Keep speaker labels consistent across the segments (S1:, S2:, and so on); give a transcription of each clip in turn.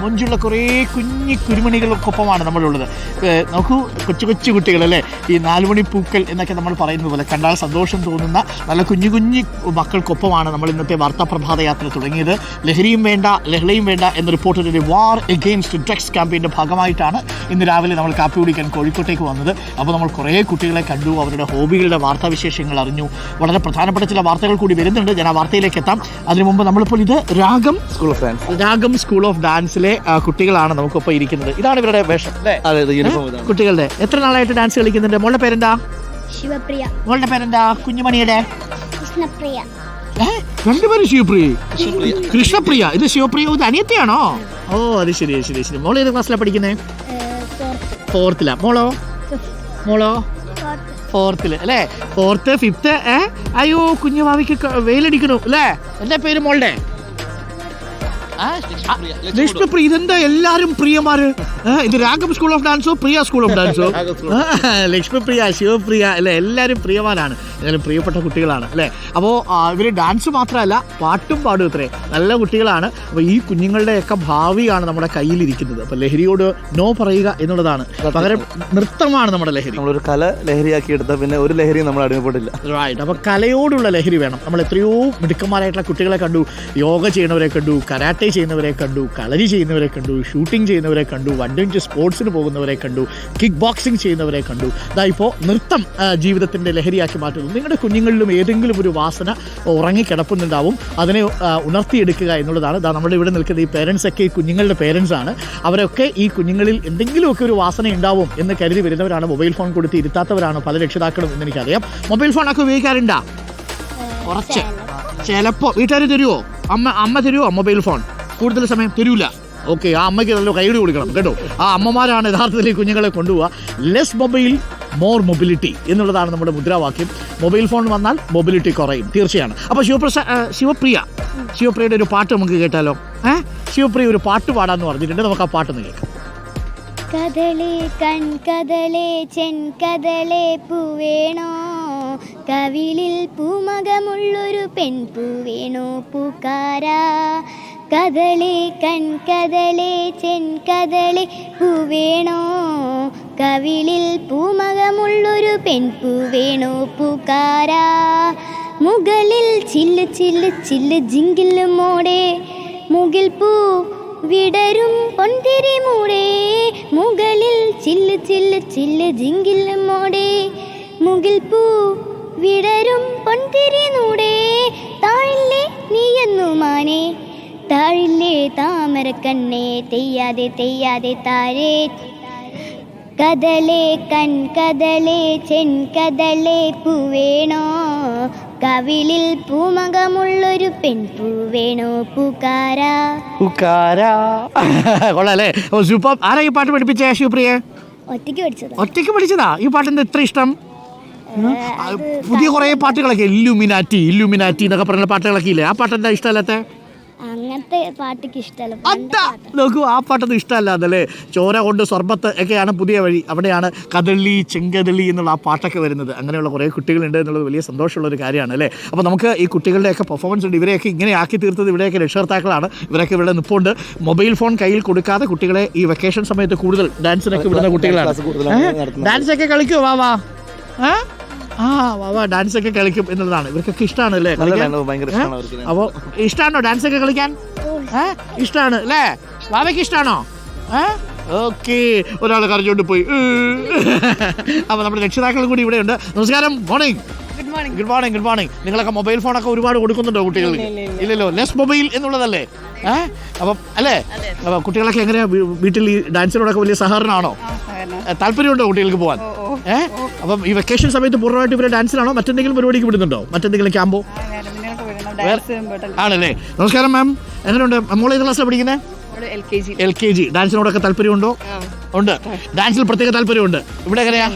S1: മൊഞ്ചുള്ള കുറേ കുഞ്ഞി കുരുമണികൾക്കൊപ്പമാണ് നമ്മളുള്ളത്. നോക്കൂ കൊച്ചു കൊച്ചു കുട്ടികളല്ലേ? ഈ നാലുമണി പൂക്കൾ എന്നൊക്കെ നമ്മൾ പറയുന്നത് പോലെ കണ്ടാൽ സന്തോഷം തോന്നുന്ന നല്ല കുഞ്ഞു കുഞ്ഞു മക്കൾക്കൊപ്പമാണ് നമ്മൾ ഇന്നത്തെ വാർത്താ പ്രഭാത യാത്ര തുടങ്ങിയത്. ലഹരിയും വേണ്ട ലഹളയും വേണ്ട എന്ന റിപ്പോർട്ടിന്റെ വാർ എഗെയിൻസ്റ്റ് ഡ്രഗ്സ് ക്യാമ്പയിന്റെ ഭാഗമായിട്ടാണ് ഇന്ന് രാവിലെ നമ്മൾ കാപ്പി കുടിക്കാൻ കോഴിക്കോട്ടേക്ക് വന്നത്. അപ്പോൾ നമ്മൾ കുറേ കുട്ടികളെ കണ്ടു അവരുടെ ഹോബികളുടെ വാർത്താവിശേഷങ്ങൾ അറിഞ്ഞു. വളരെ പ്രധാനപ്പെട്ട ചില വാർത്തകൾ കൂടി വരുന്നുണ്ട്. ഞാൻ ആ വാർത്തയിലേക്ക് എത്താം. അതിനു മുമ്പ് നമ്മളിപ്പോൾ ഇത് Ragam
S2: school of dance
S1: Ragam school of ഡാൻസിലെ ആ, കുട്ടികളാണ് നമുക്കൊപ്പം ഇരിക്കുന്നത്. ഇതാണ് ഇവരുടെ വേഷം അല്ലേ?
S2: അതെ യൂണിഫോം
S1: കുട്ടികളുടെ. എത്ര നാളായിട്ട് ഡാൻസ് കളിക്കുന്നുണ്ട്? മോളുടെ പേരെന്താ?
S3: ശിവപ്രിയ.
S1: മോളുടെ പേരെന്താ? കുഞ്ഞുമണിയുടെ?
S3: കൃഷ്ണപ്രിയ?
S1: രണ്ടുപേരും ശിവപ്രിയ. കൃഷ്ണപ്രിയ. ഇത് ശിവപ്രിയ ഇത് അനിയത്തിയാണോ? ഓ അത് ശരി ശരി ശരി. മോൾ ഏത് ക്ലാസ്സിലാണ് പഠിക്കുന്നത് ഫോർത്തിലാ മോളോ? മോളോ? ഫോർത്തിൽ അല്ലേ? ഫോർത്ത് ഫിഫ്ത്ത് ഏ അയ്യോ കുഞ്ഞു ഭാവിക്ക് വെയിലടിക്കണു അല്ലേ? എന്താ പേര് മോളുടെ? ലക്ഷ്മിപ്രിയ ഇതെന്താ എല്ലാരും പ്രിയമാര്? ഇത് രാഗം സ്കൂൾ ഓഫ് ഡാൻസോ പ്രിയ സ്കൂൾ ഓഫ് ഡാൻസോ ലക്ഷ്മിപ്രിയ ശിവപ്രിയ അല്ലെ? എല്ലാരും പ്രിയമാരാണ്. എല്ലാവരും പ്രിയപ്പെട്ട കുട്ടികളാണ് അല്ലേ? അപ്പോൾ ഇവർ ഡാൻസ് മാത്രമല്ല പാട്ടും പാടും ഇത്രേ. നല്ല കുട്ടികളാണ്. അപ്പോൾ ഈ കുഞ്ഞുങ്ങളുടെയൊക്കെ ഭാവിയാണ് നമ്മുടെ കയ്യിലിരിക്കുന്നത്. അപ്പോൾ ലഹരിയോട് നോ പറയുക എന്നുള്ളതാണ്. പകരം നൃത്തമാണ് നമ്മുടെ ലഹരി.
S2: നമ്മളൊരു കല ലഹരിയാക്കി എടുത്ത പിന്നെ ഒരു ലഹരി നമ്മൾ അടിമപ്പെട്ടില്ല
S1: റൈറ്റ് അപ്പോൾ കലയോടുള്ള ലഹരി വേണം. നമ്മൾ എത്രയോ മിടുക്കന്മാരായിട്ടുള്ള കുട്ടികളെ കണ്ടു യോഗ ചെയ്യുന്നവരെ കണ്ടു കരാട്ടെ ചെയ്യുന്നവരെ കണ്ടു കളരി ചെയ്യുന്നവരെ കണ്ടു ഷൂട്ടിംഗ് ചെയ്യുന്നവരെ കണ്ടു വണ്ടിഞ്ച് സ്പോർട്സിന് പോകുന്നവരെ കണ്ടു കിക്ക് ബോക്സിംഗ് ചെയ്യുന്നവരെ കണ്ടു. ഇതാ ഇപ്പോൾ നൃത്തം ജീവിതത്തിന്റെ ലഹരിയാക്കി മാറ്റുന്നു. നിങ്ങളുടെ കുഞ്ഞുങ്ങളിലും ഏതെങ്കിലും ഒരു വാസന ഉറങ്ങിക്കിടപ്പുന്നുണ്ടാവും അതിനെ ഉണർത്തിയെടുക്കുക എന്നുള്ളതാണ്. ഇതാ നമ്മുടെ ഇവിടെ നിൽക്കുന്ന ഈ പേരൻസൊക്കെ ഈ കുഞ്ഞുങ്ങളുടെ പേരൻസാണ് ആണ്. അവരൊക്കെ ഈ കുഞ്ഞുങ്ങളിൽ എന്തെങ്കിലുമൊക്കെ ഒരു വാസന ഉണ്ടാവും എന്ന് കരുതി വരുന്നവരാണ്. മൊബൈൽ ഫോൺ കൊടുത്ത് ഇരുത്താത്തവരാണ്. പല രക്ഷിതാക്കളും എന്ന് എനിക്കറിയാം. മൊബൈൽ ഫോണൊക്കെ ഉപയോഗിക്കാറുണ്ടോ? കുറച്ച്. ചിലപ്പോൾ വീട്ടുകാർ തരുമോ അമ്മ അമ്മ തരുമോ മൊബൈൽ ഫോൺ? കൂടുതൽ സമയം തരൂല. ഓക്കെ ആ അമ്മയ്ക്ക് നല്ല കൈയ്യടി കൊടുക്കണം കേട്ടോ. ആ അമ്മമാരാണ് യഥാർത്ഥത്തിൽ കുഞ്ഞുങ്ങളെ കൊണ്ടുപോവുക. ലെസ് മൊബൈൽ മോർ മൊബിലിറ്റി എന്നുള്ളതാണ് നമ്മുടെ മുദ്രാവാക്യം. മൊബൈൽ ഫോൺ വന്നാൽ മൊബിലിറ്റി കുറയും തീർച്ചയാണ്. അപ്പോൾ ശിവപ്രസ ശിവപ്രിയ. ശിവപ്രിയയുടെ ഒരു പാട്ട് നമുക്ക് കേട്ടാലോ? ഏഹ് ശിവപ്രിയ ഒരു പാട്ട് പാടാന്ന് പറഞ്ഞിട്ടുണ്ട്. നമുക്ക് ആ പാട്ടൊന്ന് കേൾക്കാം.
S3: കഥളേ കൺകഥളേ ചെൻകഥളേ പൂവേണോ കവിളിൽ പൂമകമുള്ളൊരു പെൺപൂവേണോ പൂക്കാര? കദളി കൺകദളെ ചെൻകദളെ പൂവേണോ കവിളിൽ പൂമകമുള്ളൊരു പെൺപൂവേണോ പൂക്കാരാ? മുകളിൽ ചില്ല് ചില്ല് ചില്ല് ജിങ്കിൽ മോടെ. മുകിൽ പൂ വിടരും പൊന്തിരി മൂടേ. മുകളിൽ ചില്ല് ചില്ല് ചില്ല് ജിങ്കിൽ മോടെ. മുകിൽ പൂ വിടരും പൊന്തിരി നൂടേ താഴില്ലേ നീയെന്നു മാനേ. താഴില്ലേ താമര കണ്ണേ തെയ്യാതെ തെയ്യാതെ താരേ കദലേ കൺ കദലേ ചെൻ കഥലേ പൂവേണോ കവിളിൽ പൂമകമുള്ളൊരു പെൺപൂവേണോ പൂക്കാര.
S1: കൊള്ളാലേ. ഓ സൂപ്പർ. ആരാ ഈ പാട്ട് പഠിപ്പിച്ചേ ശിവപ്രിയ?
S3: ഒറ്റയ്ക്ക് പഠിച്ചത്.
S1: ഒറ്റയ്ക്ക് പഠിച്ചതാ? ഈ പാട്ടിന്റെ എത്ര ഇഷ്ടം? പുതിയ കുറേ പാട്ടുകളൊക്കെ ഇല്ലുമിനാറ്റി ഇല്ലുമിനാറ്റി എന്നൊക്കെ പറയുന്ന പാട്ടുകളൊക്കെ ഇല്ലേ? ആ പാട്ട് പാട്ടെന്താ ഇഷ്ടമല്ലാത്ത?
S3: അങ്ങനത്തെ പാട്ടൊക്കെ ഇഷ്ടമല്ല
S1: അതാ! നോക്കൂ ആ പാട്ടൊന്നും ഇഷ്ടമല്ല അതല്ലേ ചോര കൊണ്ട് സ്വർബത്ത് ഒക്കെയാണ് പുതിയ വഴി. അവിടെയാണ് കദളി ചെങ്കദളി എന്നുള്ള ആ പാട്ടൊക്കെ വരുന്നത്. അങ്ങനെയുള്ള കുറേ കുട്ടികളുണ്ട് എന്നുള്ളത് വലിയ സന്തോഷമുള്ള ഒരു കാര്യമാണ് അല്ലേ? അപ്പോൾ നമുക്ക് ഈ കുട്ടികളുടെയൊക്കെ പെർഫോമൻസ് ഉണ്ട്. ഇവരെയൊക്കെ ഇങ്ങനെ ആക്കി തീർത്തത് ഇവിടെയൊക്കെ രക്ഷകർത്താക്കളാണ്. ഇവരൊക്കെ ഇവിടെ നിൽപ്പുണ്ട് മൊബൈൽ ഫോൺ കയ്യിൽ കൊടുക്കാതെ കുട്ടികളെ ഈ വെക്കേഷൻ സമയത്ത് കൂടുതൽ ഡാൻസിനൊക്കെ വിടുന്ന കുട്ടികളാണ്.
S2: ഡാൻസൊക്കെ
S1: ഡാൻസ് ഒക്കെ കളിക്കുമോ വാ വാ. ഏ? ആ വാ ഡാൻസ് ഒക്കെ കളിക്കും എന്നുള്ളതാണ്. ഇവർക്കൊക്കെ ഇഷ്ടമാണ് അല്ലേ?
S2: ഭയങ്കര ഇഷ്ടമാണ് അവർക്ക്
S1: അപ്പോ ഇഷ്ടാണോ ഡാൻസ് ഒക്കെ കളിക്കാൻ? ഇഷ്ടമാണ് ഇഷ്ടാണ് അല്ലേ? വാവയ്ക്ക് ഇഷ്ടമാണോ ഓക്കെ. ഒരാൾ കരഞ്ഞോണ്ട് പോയി. അപ്പൊ നമ്മുടെ രക്ഷിതാക്കളും കൂടി ഇവിടെ ഉണ്ട് നമസ്കാരം. Morning
S4: good morning
S1: good morning good morning നിങ്ങളൊക്കെ മൊബൈൽ ഫോണൊക്കെ ഒരുപാട് കൊടുക്കുന്നുണ്ടോ കുട്ടികൾക്ക് ഇല്ലല്ലോ. Less mobile എന്നുള്ളതല്ലേ? ഏഹ് അപ്പം അല്ലേ? അപ്പൊ കുട്ടികളൊക്കെ എങ്ങനെയാ വീട്ടിൽ ഈ ഡാൻസിനോടൊക്കെ വലിയ സഹകരണമാണോ? താല്പര്യമുണ്ടോ കുട്ടികൾക്ക് പോകാൻ ഏഹ് അപ്പം ഈ വെക്കേഷൻ സമയത്ത് പൂർണമായിട്ട് ഇവരെ ഡാൻസിലാണോ മറ്റെന്തെങ്കിലും പരിപാടിക്ക് വിടുന്നുണ്ടോ? മറ്റെന്തെങ്കിലും ക്യാമ്പോ? ആണല്ലേ? നമസ്കാരം മാം എങ്ങനെയുണ്ട്? മോൾ ഏത് ക്ലാസ്സിലാണ് പഠിക്കുന്നത്
S4: എൽ കെ ജി
S1: ഡാൻസിനോടൊക്കെ താല്പര്യമുണ്ടോ? ഉണ്ട്. ഡാൻസിൽ പ്രത്യേക താല്പര്യമുണ്ട്. ഇവിടെ എങ്ങനെയാ?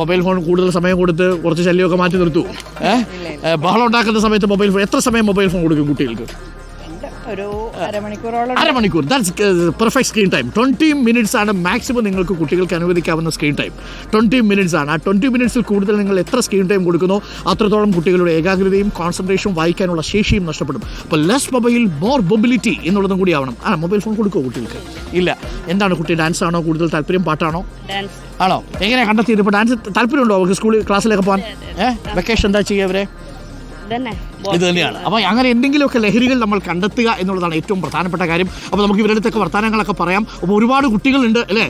S1: മൊബൈൽ ഫോൺ കൂടുതൽ സമയം കൊടുത്ത് കുറച്ച് ശല്യമൊക്കെ മാറ്റി നിർത്തു. ഏഹ് ബഹളം ഉണ്ടാക്കുന്ന സമയത്ത് മൊബൈൽ ഫോൺ എത്ര സമയം മൊബൈൽ ഫോൺ കൊടുക്കും കുട്ടികൾക്ക്?
S4: ഒരു അരമണിക്കൂറോളം
S1: അരമണിക്കൂർ. That's perfect screen time twenty minutes ആണ് മാക്സിമം നിങ്ങൾക്ക് കുട്ടികൾക്ക് അനുവദിക്കാവുന്ന സ്ക്രീൻ ടൈം ട്വന്റി മിനിറ്റ്സ് ആണ്. ആ ട്വന്റി മിനിറ്റ്സിൽ കൂടുതൽ നിങ്ങൾ എത്ര സ്ക്രീൻ ടൈം കൊടുക്കുന്നോ അത്രത്തോളം കുട്ടികളുടെ ഏകാഗ്രതയും കോൺസെൻട്രേഷനും വായിക്കാനുള്ള ശേഷിയും നഷ്ടപ്പെടും. അപ്പോൾ ലെസ് മൊബൈൽ മോർ മൊബിലിറ്റി എന്നുള്ളതും കൂടി ആവണം. ആ മൊബൈൽ ഫോൺ കൊടുക്കുമോ കുട്ടികൾക്ക്? ഇല്ല. എന്താണ് കുട്ടി ഡാൻസ് ആണോ? കൂടുതൽ താല്പര്യം പാട്ടാണോ? ആണോ? എങ്ങനെയാണ് കണ്ടെത്തിയത്? ഇപ്പോൾ ഡാൻസ് താല്പര്യമുണ്ടോ? അവർക്ക് സ്കൂളിൽ ക്ലാസ്സിലൊക്കെ പോകാൻ? ഏഹ് വെക്കേഷൻ എന്താ ചെയ്യുക അവരെ? ഇത് തന്നെയാണ്. അപ്പോൾ അങ്ങനെ എന്തെങ്കിലുമൊക്കെ ലഹരികൾ നമ്മൾ കണ്ടെത്തുക എന്നുള്ളതാണ് ഏറ്റവും പ്രധാനപ്പെട്ട കാര്യം. അപ്പോൾ നമുക്ക് ഇവരുടെ അടുത്തൊക്കെ വർത്തമാനങ്ങളൊക്കെ പറയാം. അപ്പോൾ ഒരുപാട് കുട്ടികളുണ്ട് അല്ലേ?